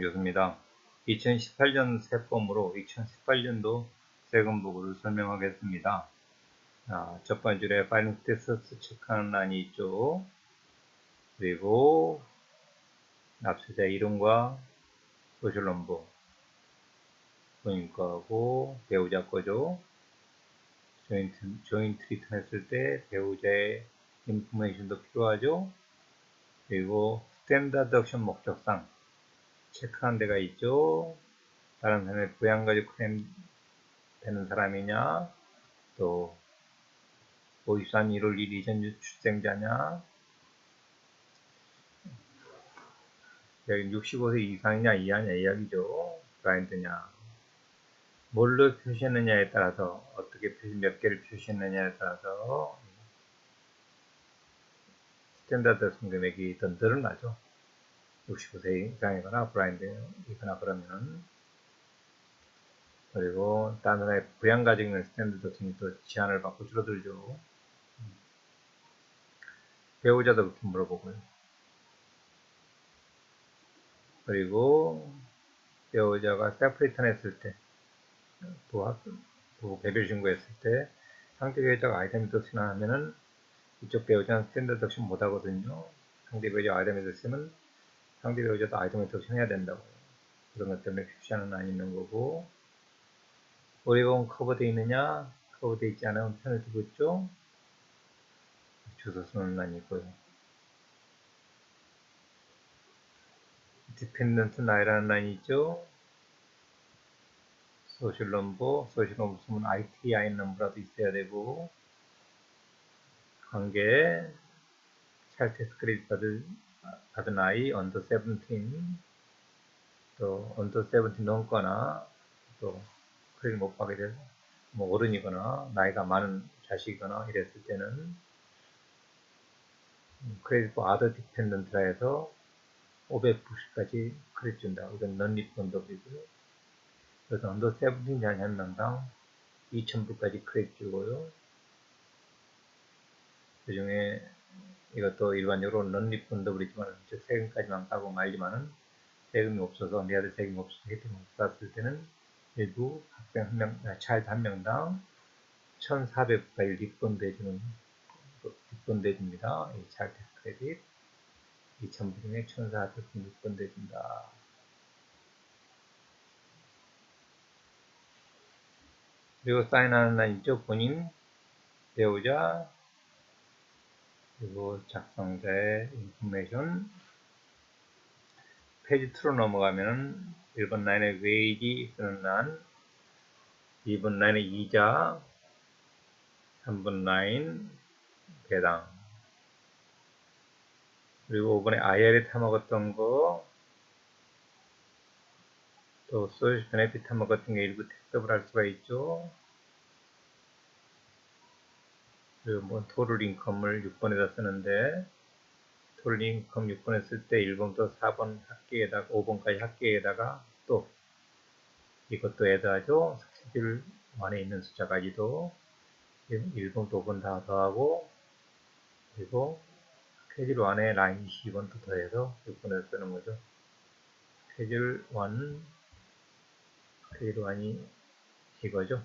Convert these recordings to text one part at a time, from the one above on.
교수입니다. 2018년 세법으로 2018년도 세금 보고를 설명하겠습니다. 자, 첫 번째 파이널 테스트 체크하는 란이 있죠. 그리고 납세자 이름과 소셜 넘버 본인 거하고 배우자 거죠. 조인트, 조인트 리턴 했을 때 배우자의 인포메이션도 필요하죠. 그리고 스탠다드 옵션 목적상 체크한 데가 있죠. 다른 사람의 부양가족 클레임 되는 사람이냐, 또53 1월 1일 이전 출생자냐, 여기 65세 이상이냐 이하냐 이야기죠. 브라인드냐. 뭘로 표시했느냐에 따라서 어떻게 표시 몇 개를 표시했느냐에 따라서 스탠다드 승금액이 더 늘어나죠. 65세 이상이거나 브라인드이거나 그러면 그리고 다른 나라의 부양 가지고 있는 스탠다드 등이 또 제한을 받고 줄어들죠. 배우자도 그렇게 물어보고요. 그리고 배우자가 세프리턴 했을 때 부부 부 개별 신고했을 때 상대 배우자가 아이템이 또 지나면은 이쪽 배우자는 스탠다드 옵션 못 하거든요. 상대 배우자 아이템이 있으면 상대 배우자도 옵션 해야 된다고. 그런 것 때문에 표시하는 안 있는 거고. 오리건 커버되어 있느냐? 커버되어 있지 않으면 편을 두고 있죠? 주소 쓰는 안 있고요. 디펜던트 나이라는 라인이 있죠? 소셜 넘버, 소셜 넘버 쓰면 ITI 넘버라도 있어야 되고, 관계, 찰테스 크레딧 받은, 받은 아이, 언더 세븐틴, 또, 언더 세븐틴 넘거나, 또, 크레딧 못 받게 돼서, 뭐, 어른이거나, 나이가 많은 자식이거나, 이랬을 때는, 크레딧 포 아더 디펜던트라 해서, 590까지 크레딧 준다. 이건 넌리펀더블이고요. 그래서 언더 세븐틴 한 명당 2,000불까지 크레딧 주고요. 그 중에 이것도 일반적으로 넌리펀더블이지만 즉 세금까지만 까고 말지만은 세금이 없어서 내 아들 세금이 없어서 혜택을 못 받았을 때는 일부 학생 한 명, 차일드 한 명당 1,400불까지 리펀드 해주는 리펀드 해줍니다. 이 차일드 크레딧 2,000불 중에 1,400불 리펀드 해준다. 그리고 사인하는 날 있죠. 본인, 배우자, 그리고 작성자의 인포메이션. 페이지 2로 넘어가면은 1번 라인에 웨이지 쓰는 란, 2번 라인에 이자, 3번 라인 배당. 그리고 5번에 IR에 타먹었던 거, 또 소셜 베네핏 같은 게 일부 택급을 할 수가 있죠. 그리고 뭐 토를 인컴을 6번에다 쓰는데 토를 인컴 6번에 쓸 때 1번부터 4번 합계에다가 5번까지 합계에다가 또 이것도 애다하죠. 스케줄 안에 있는 숫자까지도 1번, 5번 다 더하고 그리고 스케줄 안에 라인 22번 또 더해서 6번에 쓰는 거죠. 스케줄 1 페이로안이 이거죠.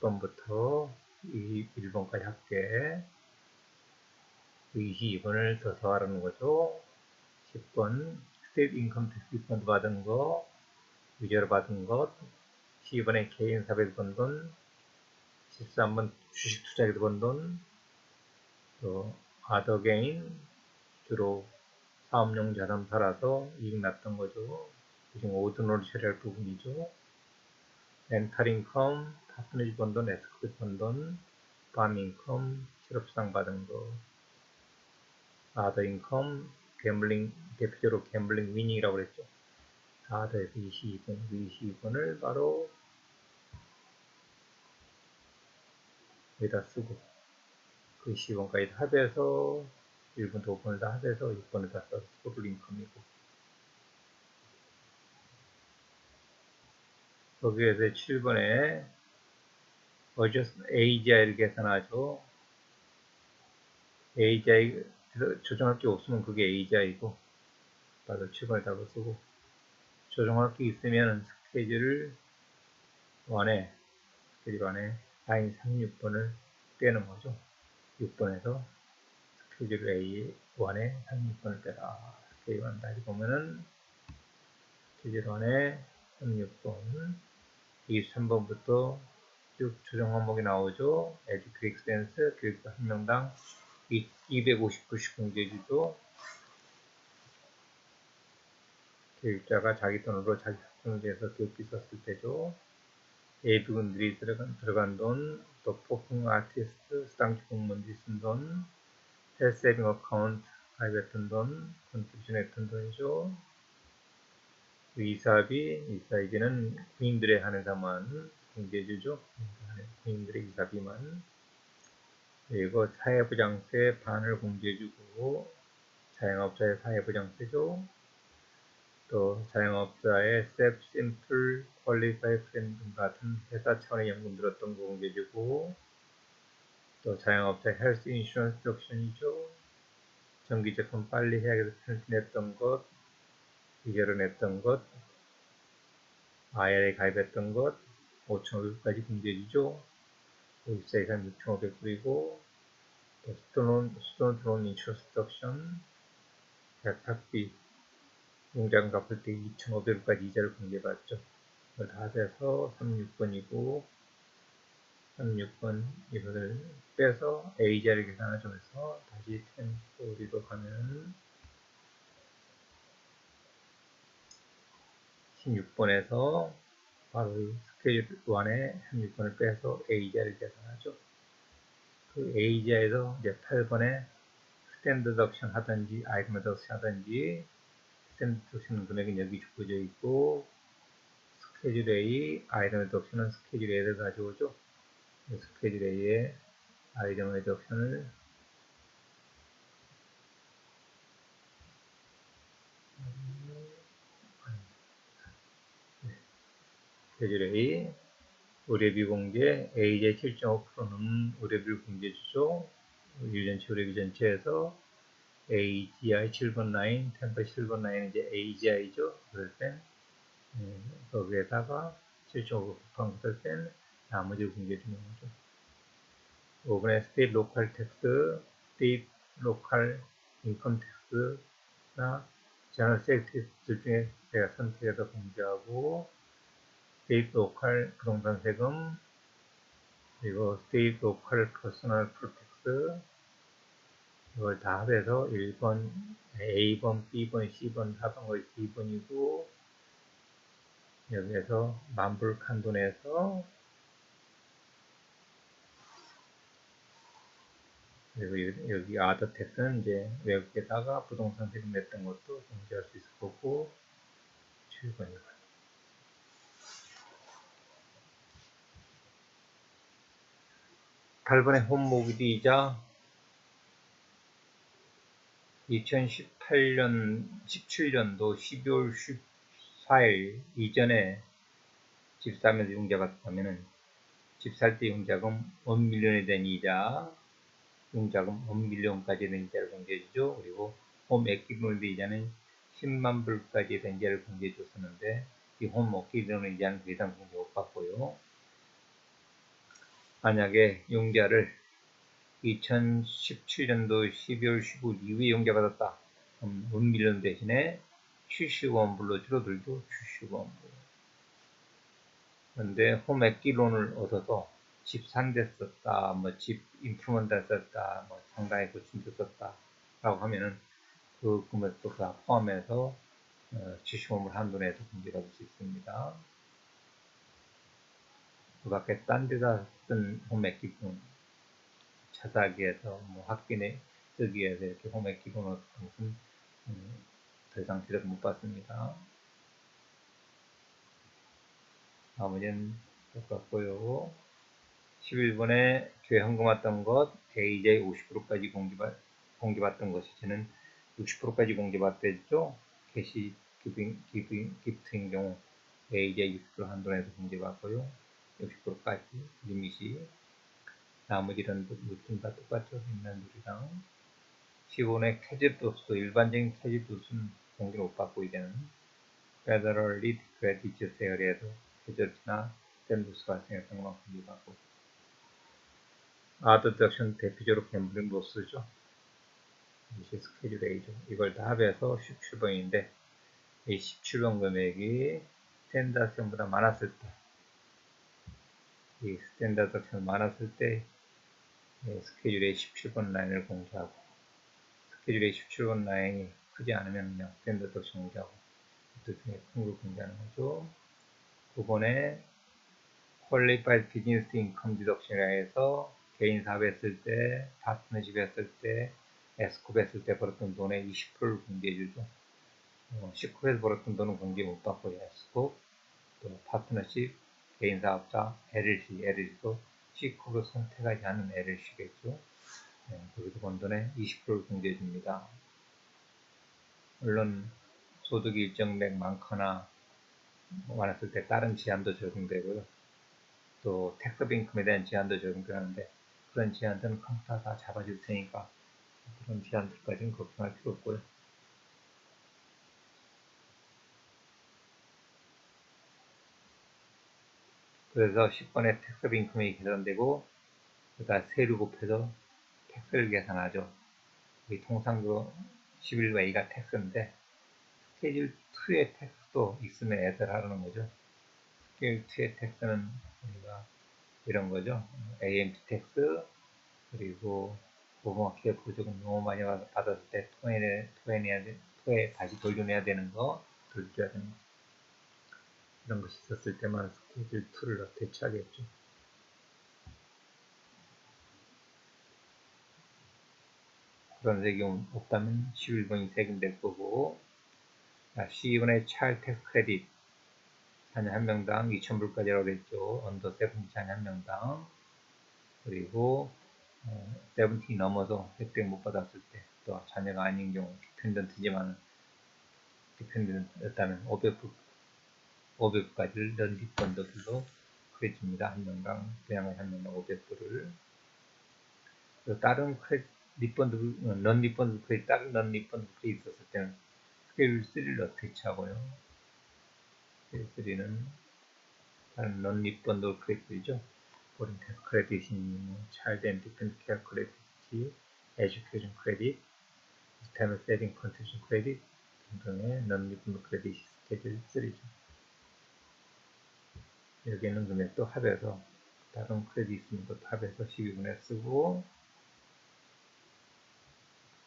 10번부터 21번까지 합계 22번을 더 더하라는 거죠. 10번 스테이트 인컴 텍스 리펀드 받은 거 위자료 받은 것 12번에 개인 사별 번 돈, 13번 주식 투자에서 번 돈, 또 아더 개인 주로 사업용 자산 팔아서 이익 났던 거죠. 지금 오드너를 처리할 부분이죠. 렌탈 인컴, 파트너즈 번 돈, 에스크트 번 돈, 밤 인컴, 실업 수당 받은 거, 아더 인컴, 갬블링, 대표적으로 갬블링 위닝이라고 그랬죠. 아더에서 22번, 22번을 바로 여기다 쓰고 그 22번까지 합해서 1번, 2번을 다 합해서 6번을 다 써서 토tal 인컴이고 거기에서 7번에 adjust AGI를 계산하죠. AGI 조정할 게 없으면 그게 AGI고 바로 7번에 답을 쓰고 조정할 게 있으면 스케줄 1에 스케줄 1에 라인 36번을 빼는 거죠. 6번에서 스케줄 A 1에 36번을 빼라. 스케줄 1 다시 보면은 스케줄 1에 36번 23번부터 쭉 조정 항목이 나오죠. 에디 크릭센스 교육자 한 명당 250불씩 공제해주죠. 교육자가 자기 돈으로 자기 학생제에서 교육비 썼을 때죠. 예비군들이 들어간, 들어간 돈, 또 폭풍 아티스트, 수당주 공무원들이 쓴 돈, 헬세빙 어카운트 가입했던 돈, 컨트리션 했던 돈이죠. 이사비, 이사비는 군인들의 한해서만 공제해주죠. 군인들의 이사비만. 그리고 사회부장세 반을 공제해주고, 자영업자의 사회부장세죠. 또 자영업자의 Simple, Qualify Plan 등 같은 회사 차원의 연금 들었던 거 공제해주고, 또 자영업자 헬스 인슈런스 옵션이죠. 전기제품 빨리 해약해서 편집냈던 것, 이결을 냈던 것, IRA 가입했던 것, 5,500까지 공제해주죠. 50세 이상 6,500불이고, 또 스톤, 스톤 드론 인슈런스 옵션, 백탁비, 용장 갚을 때 2,500불까지 이자를 공제받죠. 그걸 다 해서 36번이고, 36번 이거를 빼서 A자를 계산하죠. 그래서 다시 10소리로 가면 16번에서 바로 스케줄 1에 16번을 빼서 A자를 계산하죠. 그 A자에서 이제 8번에 스탠드 덕션 하든지 아이템 덕션 하든지 스탠드 덕션 금액은 여기 주어져 있고 스케줄 A 아이템 덕션은 스케줄 A를 가져오죠. 스케줄 A에 아이템 덕션을 A 의뢰비 공제 A제 7.5%는 의뢰비를 공제 주죠. 유전체 의뢰비 전체에서 AGI 7번 라인, 템퍼 7번 라인은 이제 AGI죠. 그럴 땐 예, 거기에다가 7.5% 곱한 땐 나머지를 공개해 주는 거죠. 5번에 스테이트 로컬 텍스, 스테이트 로컬 인컴 텍스나 제너럴 섹스 둘 중에 제가 선택해서 공개하고 스테이트 로컬 부동산 세금 그리고 스테이트 로컬 퍼스널 프로텍스 이걸 다 합해서 1번, A번, B번, C번, 4번 거의 D번이고 여기에서 만불 칸돈에서 그리고 여기 아더 텍스는 이제 외국에다가 부동산 세금 냈던 것도 공제할 수 있을 거고 7번이고 8번의 홈모비디이자 2018년 17년도 12월 14일 이전에 집 사면서 융자 받았다면은 집살 때 융자금 1밀리언에 대한 이자 융자금 1밀리언까지 된 이자를 공개해주죠. 그리고 홈 액기몰드 이자는 10만 불까지 된 이자를 공개해 줬었는데 이 홈 액기몰드 이자는 더 이상 공개 못 받고요. 만약에 용자를 2017년도 12월 15일 이후에 용자받았다. 그럼 은밀원 대신에 70원불로 줄어들죠. 70원불. 그런데 홈액기론을 얻어서 집 산데 썼다, 뭐 집 인프루먼트 썼다, 뭐 상당히 고침도 썼다 라고 하면은 그 금액도 다 포함해서 70원불 어, 한도 내에서 공개받을 수 있습니다. 그 밖에 딴 데다 쓴 홈의 기본 차사기에서 뭐 학기내 쓰기 위해서 이렇게 기본 어떤 것은 음, 더 이상 지적 못 받습니다. 나머지는 똑같고요. 11번에 교회 헌금 왔던 것 AJ 50%까지 공개받, 공개받던 것이 저는 60%까지 공개받았죠. 캐시 기빙, 기빙, 기프트인 경우 AJ 60% 한도 내에서 공개받고요. 60%까지 리밋이 나머지는 루틴 다 똑같죠. 빛난누리랑 15의 캐짓 도수 일반적인 캐짓 도수는 공개를 못 받고 이제는 federally declared digit 세열에도 해저트나 샌드스 발생했던 것만큼 이하고 아더 덕션 대표적으로 갬블링 로스죠. 이게 스케줄 A죠. 이걸 다 합해서 17번인데 이 17번 금액이 스탠다드 덕션보다 많았을 때 이 스탠다드 덕션 많았을 때 스케줄의 17번 라인을 공개하고 스케줄의 17번 라인이 크지 않으면 그냥 스탠다드 덕션 공개하고 둘 중에 큰 걸 공개하는 거죠. 9번에 Qualified Business Income Deduction이라 해서 개인 사업 했을 때, 파트너십 했을 때, 에스쿱 했을 때 벌었던 돈의 20%를 공개해 주죠. 어, C컵에서 벌었던 돈은 공개 못 받고 에스쿱, 또 파트너십, 개인 사업자, LLC, LLC도 C컵을 선택하지 않은 LLC겠죠. 네, 거기서 번 돈의 20%를 공개해 줍니다. 물론 소득이 일정액 많거나 많았을 때 다른 제한도 적용되고요. 또 텍스 빈컴에 대한 제한도 적용되는데 그런 제한들은 컴퓨터가 다 잡아줄 테니까 그런 제한들까지는 걱정할 필요 없고요. 그래서 10번에 텍스 빈컴이 계산되고 그러니까 세류 곱해서 텍스를 계산하죠. 이 통상도 11A가 텍스인데 스케줄 2의 텍스도 있으면 애들 하라는 거죠. 스케줄 2의 텍스는 우리가 이런 거죠. AMT 텍스 그리고 고마키에 보조금 너무 많이 받았을 때 토해내, 토해내야 돼, 토해 다시 돌려내야 되는 거 돌려야 되는 거 이런 것이 있었을 때만 스케줄 2를 대체하겠죠. 그런 세금 없다면 11번이 세금 될 거고 자, C1의 차일 텍스 크레딧 자녀 한 명당 2,000불까지라고 그랬죠. 언더 세븐 자녀 한 명당 그리고 어, 세븐틴이 넘어서 혜택 못 받았을 때 또 자녀가 아닌 경우 디펜던트지만 디펜던트였다면 500불 500불까지를 넌 디펀더들로 크레딧입니다. 한 명당 그냥 한 명당 500불을 다른 크레 리펀드 넌 리펀드 크레딧 다른 넌 리펀드 크레딧 있었을 때는 스케일 3를 어떻게 차고요? 스케일 3는 다른 넌 리펀드 크레딧이죠. foreign tax credit이 뭐 child and dependent care credit이 education credit, external saving contribution credit 등등의 non-refundable credit 스케줄 3죠. 여기 있는 금액도 합해서 다른 크레딧 있으면 것 합해서 12분에 쓰고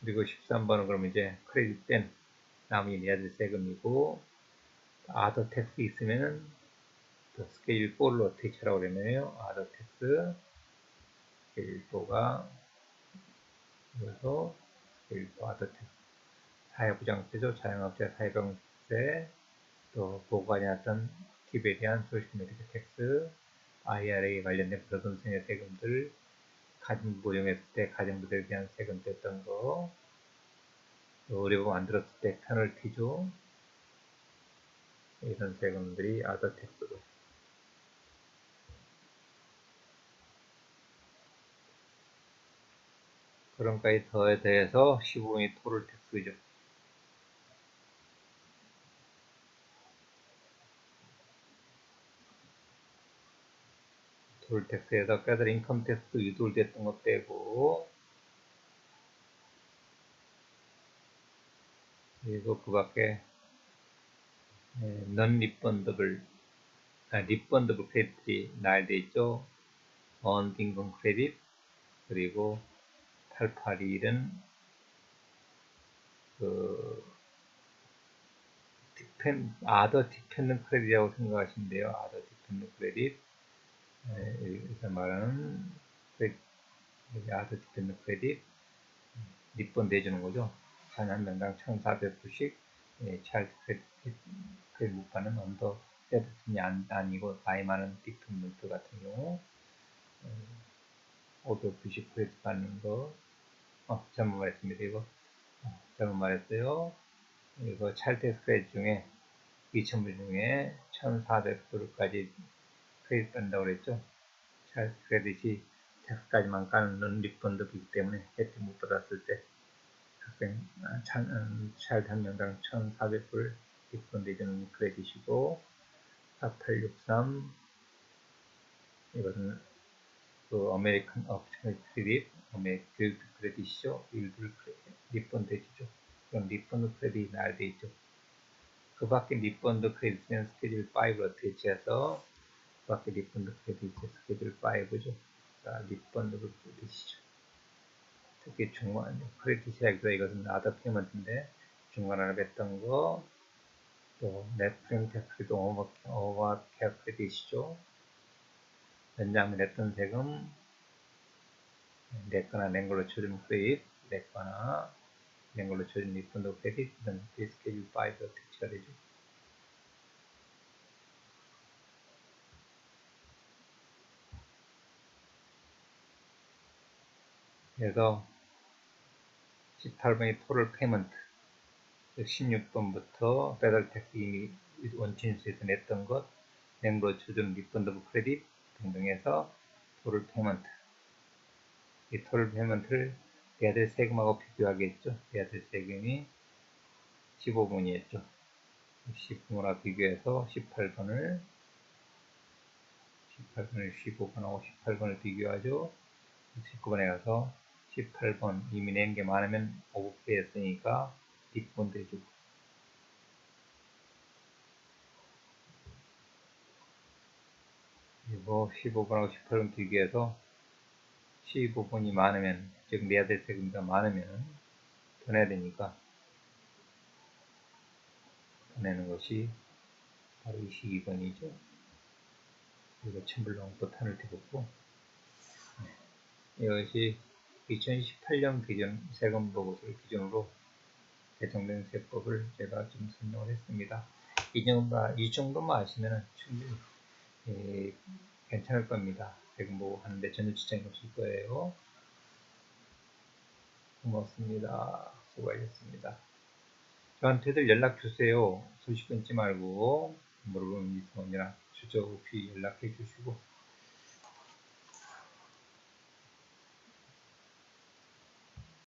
그리고 13번은 그럼 이제 크레딧 된 남이 내야 될 세금이고 아더 텍스 있으면은 스케일 4를 어떻게 차라고 그러냐면요. 아더 텍스 스케일 4가 그래서 스케일 4 아더 텍스 사회부장세죠. 자영업자 사회병세 또 보관이 났던 팁에 대한 소식 메디컬 텍스 IRA 관련된 부동산의 세금들 가정부 고용했을 때 가정부들에 대한 세금 뗐던 거 의료보 만들었을 때 페널티죠. 이런 세금들이 아더 텍스로 그런까지 더에 대해서 15분이 토를 텍스죠. 토를 텍스에서 까들 인컴 텍스 유도됐던 것 빼고 그리고 그 밖에 넌 리펀더블 아, 리펀더블 크레딧이 나열되어 있죠. 언딩금 크레딧 그리고 881은 그 디펜 아더 디펜던 크레딧이라고 생각하시면 돼요. 아더 디펜던 크레딧 여기서 말하는 여기 아더 디펜던 크레딧 리번 내주는 거죠. 한 명당 1,400불씩 예, 잘 크레딧 못 받는 언더 세븐틴이 아니고 나이 많은 디펜던트 같은 경우 590 크레딧 받는 거 어, 잘못 말했습니다. 이거 어, 잘못 말했어요. 이거 찰텍스 크레딧 중에 2,000불 중에 1,400불까지 크레딧 받는다고 그랬죠. 찰텍스 크레딧이 텍스까지만 까는 리펀드이기 때문에 혜택 못 받았을 때 학생 찰, 찰한 명당 1,400불 리펀드 해주는 크레딧이고 4863 이것은 그 어메리칸 업tional 크레딧, 어메리칸 길드 크레딧이죠. 일들 리펀드 해주죠. 그럼 리펀드 크레딧이 날돼 있죠. 그 밖에 리펀드 크레딧은 스케줄 5로 어태치해서 그 밖에 리펀드 크레딧 스케줄 5죠. 자, 리펀드 크레딧이죠. 특히 중간 크레딧이라기보다 이것은 아더 페이먼트인데 중간 하나 뵀던 거, 또 넷프림 텍스도 오버, 오버캡 크레딧이죠. 연장면 냈던 세금, 냈거나 낸 걸로 쳐준 크레딧, 냈거나 낸 걸로 쳐준 리펀드 크레딧, 이런 디스케줄 5가 특치가 되죠. 그래서 18번이 토럴 페이먼트 16번부터 배달 텍스 이미 원천수에서 냈던 것, 낸걸로 쳐준 리펀드 오브 크레딧 등등 해서 토럴 페이먼트 이 토럴 페이먼트를 배달 세금하고 비교하겠죠. 배달 세금이 15분이었죠. 15분하고 비교해서 18번을 18번을 15번하고 18번을 비교하죠. 19번에 가서 18번 이미 낸 게 많으면 오버페이 했으니까 뒷번 대주고 그리고 15번하고 18번 비교해서 15번이 많으면 즉 내야 될 세금이 많으면 더 내야 되니까 더 내는 것이 바로 22번이죠. 그리고 첨블롱 버튼을 띄웠고 네. 이것이 2018년 기준 세금 보고서를 기준으로 개정된 세법을 제가 좀 설명을 했습니다. 이 정도, 이 정도만 아시면 충분히 예, 괜찮을 겁니다. 세금 보고 하는데 전혀 지장이 없을 거예요. 고맙습니다. 수고하셨습니다. 저한테들 연락 주세요. 소식 끊지 말고 있으면 언제나 주저 없이 연락해 주시고